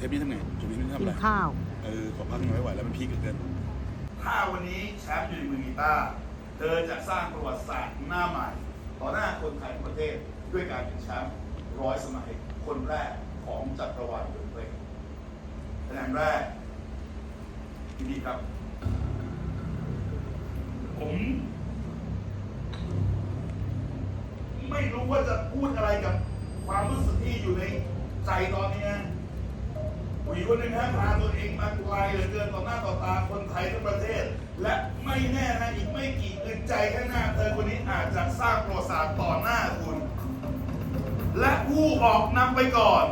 ปนี้ทำไงจบนี้ทำกิอะไรนข้าว เออขอพักหน่อยไม่ไหวแล้วมันพีคเหลือเกิน ถ้าวันนี้แชมป์อยู่ในมือกีตาร์เธอจะสร้างประวัติศาสตร์หน้าใหม่ ต่อหน้าคนไทยทั้งประเทศด้วยการเป็นแชมป์ร้อยสมัยคนแรกของจักรวาลดนตรีคะแนนแรกยินดีครับ ผม ไม่รู้ว่าจะพูดอะไรกับความรู้สึกที่อยู่ในใจตอนนี้นะ ผู้หญิงคนหนึ่งฮะพาตัวเองมาไกลเหลือเกินต่อหน้าต่อตาคนไทยทั้งประเทศ และไม่แน่นะอีกไม่กี่อึดใจข้างหน้าเธอคนนี้อาจจะสร้างประวัติศาสตร์ต่อหน้าคุณ และผู้ออกนำไปก่อน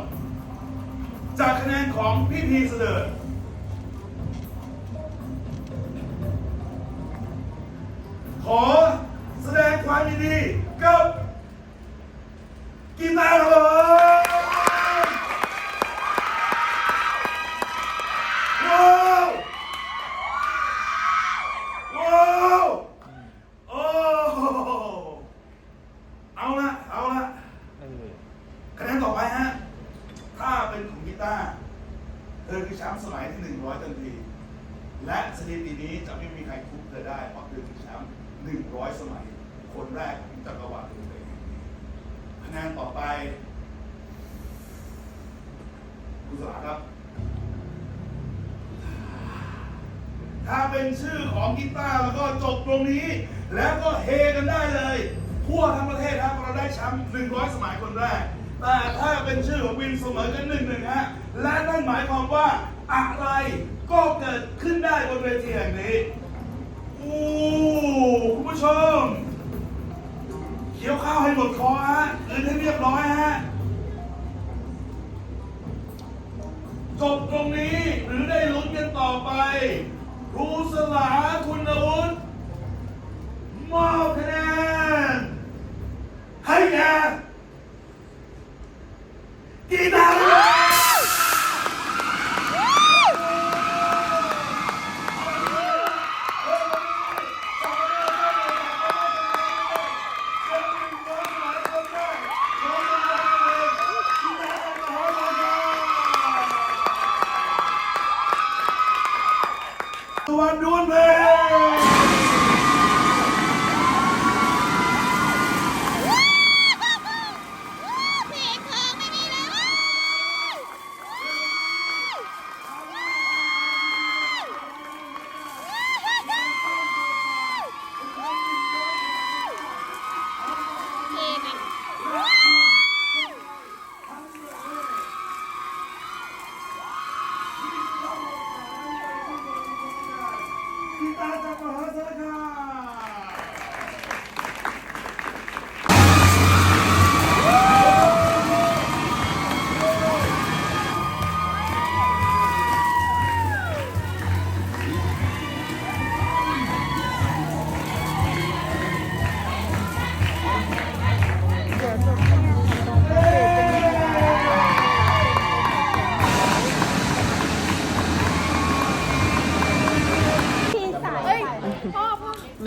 จากคะแนนของพี่พีเสดิร์ขอแสดงความยินดีกับกีตาร์ครับผม ว้าวว้าวโอ้เอาละเอาละคะแนนต่อไปฮะ ถ้าเป็นของกีตาร์เธอคือแชมป์สมัยที่หนึ่งร้อยทันที และสถิตินี้จะไม่มีใครคุกเธอได้ เพราะเธอคือแชมป์หนึ่งร้อยสมัย คนแรกของจักรวาลดนตรีคะแนนต่อไปคุณสลาครับ ถ้าเป็นชื่อของกีตาร์แล้วก็จบตรงนี้ แล้วก็เฮกันได้เลย ทั่วทั้งประเทศครับเราได้แชมป์100 สมัยคนแรก แต่ถ้าเป็นชื่อของวินเสมอกันหนึ่งหนึ่งฮะ และนั่นหมายความว่าอะไรก็เกิดขึ้นได้บนเวทีแห่งนี้อู้คุณผู้ชมเคี้ยวข้าวให้หมดคอฮะอื่นให้เรียบร้อยฮะจบตรงนี้หรือได้ลุ้นกันต่อไป ครูสลาคุณวุฒิมอบคะแนนให้แกกีตาร์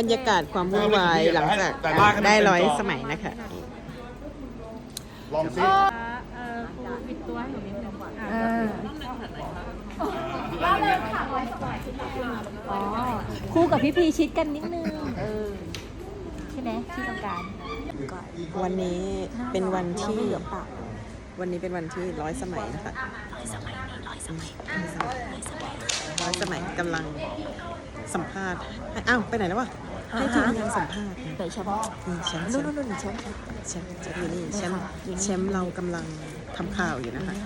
รรยากาศความวุ่นวายหลังจากได้ร้อยสมัยนะคะ ลองซิเออครูปิดตัวให้หนูนิดนึงอะเออเราเลยค่ะร้อยสมัยที่ตัดมาอ๋อคู่กับพี่พีชิดกันนิดนึงเออใช่ไหมที่ต้องการวันนี้เป็นวันเราที่ไม่เหลือปากวันนี้เป็นวันที่ร้อยสมัยนะคะร้อยสมัยร้อยสมัยร้อยสมัยกำลังสัมภาษณ์ให้อ้าวไปไหนแล้ววะ ให้ทีมงานสัมภาษณ์เดี๋ยวแชมป์นี่แชมป์แชนู่นมป์นู่นนู่นแชมป์แชมป์แชมป์อยู่นี่แชมป์แชมป์เรากำลังทำข่าวอยู่นะคะ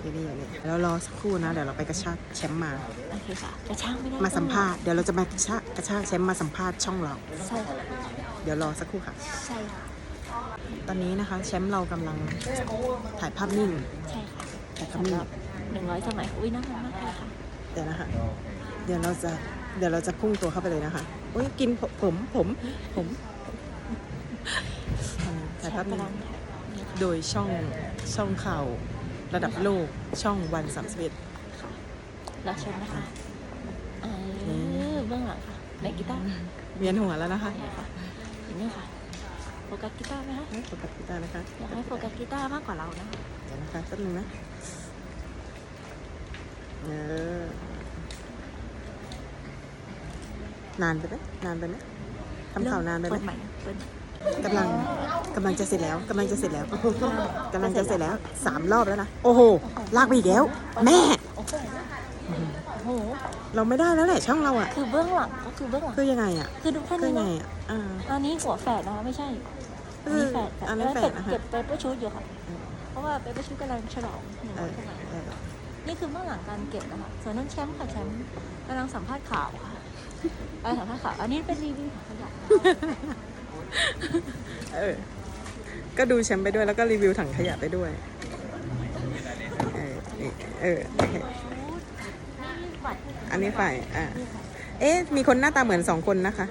อยู่นี่อยู่นี่แล้วรอสักครู่นะ เดี๋ยวเราไปกระชากแชมป์มา โอเคค่ะแต่ช่างไม่ได้มาสัมภาษณ์ เดี๋ยวเราจะมากระชากกระชากแชมป์มาสัมภาษณ์ช่องเรา ใช่ค่ะ เดี๋ยวรอสักครู่ค่ะ ใช่ค่ะ ตอนนี้นะคะแชมป์เรากำลังถ่ายภาพนิ่ง ใช่ค่ะถ่ายภาพนิ่งหนึ่งร้อยสมัยอุ้ยน่ารักมากเลยค่ะ เดี๋ยวนะคะ เดี๋ยวเราจะ เดี๋ยวเราจะพุ่งตัวเข้าไปเลยนะคะโอ้ยกินผมผมผมผมถ่ายภาพนิ่งโดยช่องช่องข่าวระดับโลกช่องวันสามสิบเอ็ดแล้วชมนะคะเออเบื้องหลังค่ะในกีตาร์เวียนหัวแล้วนะคะนี่ค่ะอย่างนี้ค่ะโฟกัสกีตาร์ไหมคะโฟกัสกีตาร์นะคะอยากให้โฟกัสกีตาร์มากกว่าเรานะคะเดี๋ยวนะคะแป๊บนึงนะเออ นานไปไหมนานไปไหมทำข่าวนานไปไหมเปิดใหม่เปิดกำลังกำลังจะเสร็จแล้วกำลังจะเสร็จแล้วกำลังจะเสร็จแล้วสามรอบแล้วนะโอ้โหลากไปอีกแล้ว แม่โอ้โหโอ้โหเราไม่ได้แล้วแหละช่องเราอะ คือเบื้องหลังก็คือเบื้องหลังคือยังไงอะ คือดูแค่คือนี้ไงนะอะอ่าอันนี้หัวแฝดนะคะไม่ใช่เออันอนี้แฝดอันนี้แฝดนะคะเก็บเปเปอร์ชูดอยู่ค่ะอืมเพราะว่าเปเปอร์ชูดกำลังฉลองหนึ่งเอร้ออยสมัยเออนี่คือเบื้องหลังการเก็บนะคะส่วนนั้นแชมป์ค่ะแชมป์กำลังสัมภาษณ์ข่าวค่ะ กำลังขาวอันนี้เป็นรีวิวของขยะเออ ก็ดูแชมป์ไปด้วยแล้วก็รีวิวถังขยะไปด้วย เออนี่เออโอเคอันนี้ฝ่าย อ่าเอ๊ะ มีคนหน้าตาเหมือนสองคนนะคะ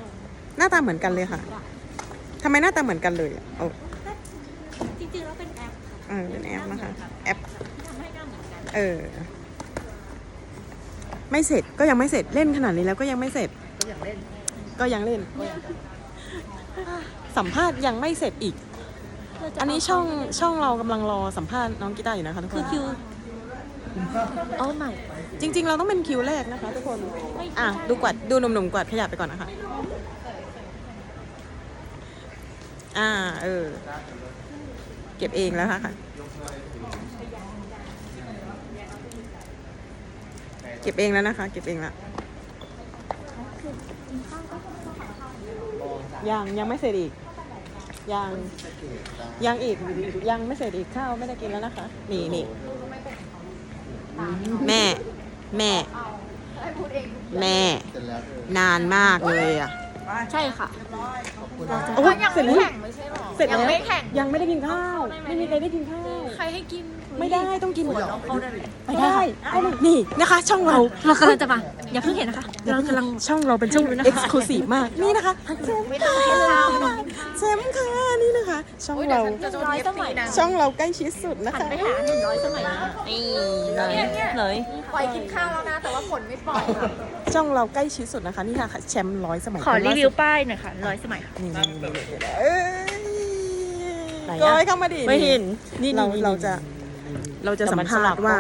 หน้าตาเหมือนกันเลยค่ะทำไมหน้าตาเหมือนกันเลยโอ้จริงๆแล้วเป็นแอปเออเป็นแอปนะคะ แอปเออ ไม่เสร็จก็ยังไม่เสร็จเล่นขนาดนี้แล้วก็ยังไม่เสร็จ ยังเล่น ก็ยังเล่น สัมภาษณ์ยังไม่เสร็จอีก อันนี้ช่องช่องเรากำลังรอสัมภาษณ์น้องกีตาร์อยู่นะคะทุกคคือนคิวโอ้ไม่จริง ๆ เราต้องเป็นคิวแรกนะคะ ทุกคนอะดูกวาดดูหนุ่มๆกวาดขยะไปก่อนนะคะอ่าเออ เก็บเองแล้วค่ะเก็บเองแล้วนะคะ เก็บเองแล้ว ยังยังไม่เสร็จอีก ยังยังอีกยังไม่เสร็จอีกข้าวไม่ได้กินแล้วนะคะ นี่นี่แม่แม่ แม่ นานมากเลยอะ ใช่ค่ะโอ้ยเสร็จแล้วไม่ใช่หรอเสร็จแล้วยังไม่แข่งยังไม่ได้กินข้าว ไม่มีใครได้กินข้าว ใครให้กิน ไม่ได้ต้องกินหมดเขานั่นแหละไม่ได้นี่นะคะ ช่องเรา เรากำลังจะมาอย่าเพิ่งเห็นนะคะเรากำลังช่องเราเป็นช่องเอ็กซ์คลูซีฟมากนี่นะคะเซมค่ะเซมค่ะนี่นะคะ ช่องเราจะโดนร้อยเอฟสซีมัยนะช่องเราใกล้ชิดสุดนะหันคะไปหาหนึ่งร้อยสมัยนะนี่เลยเลยปล่อยกินข้าวแล้วนะแต่ว่าผลไม่ปล่อยค่ะช่องเราใกล้ชิดสุดนะคะนี่ค่ะแชมป์ร้อยสมัยขอคนรีล่าวิสุวดป้ายหน่อยค่ะร้อยสมัยค่ะนี่นี่นี่นี่เอ้ยไหนอะก้อยเข้ามาดิไม่เห็นนี่เรานี่เราจะ เราจะแต่สัมมันภาสลัษบณ์ว่า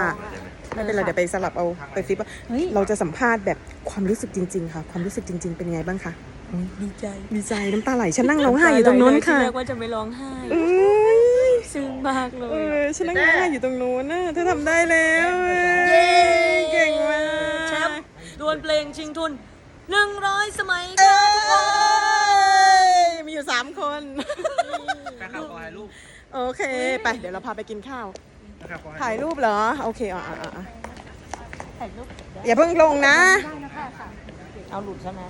เออไม่เป็นไรค่ะเดี๋ยวไปสลับเอาไปฟิปว่าเฮ้ย เราจะสัมภาษณ์แบบความรู้สึกจริง ๆ ค่ะ ความรู้สึกจริง ๆ เป็นยังไงบ้างคะดีใจดีใจน้ำตาไหลฉันนั่งร้องไห้อยู่ตรงนู้นค่ะที่แรกว่าจะไม่ร้องไห้เอ้ยซึ้งมากเลเอยอฉันนั่งร้องไห้อยู่ตรงนู้นนะเธอทำได้แล้วเก่งมากแชมป์ดวลเพลงชิงทุนหนึ่งร้อยสมัยเอ้ค่ะทุกคนยมีอยู่สามคนนะครับขอถ่ายรูป โอเค ไป เดี๋ยวเราพาไปกินข้าว นะครับขอถ่ายรูปเหรอ โอเคอะอะอะถ่ายรูปอย่าเพิ่งลงนะเอาหลุดใช่ไหม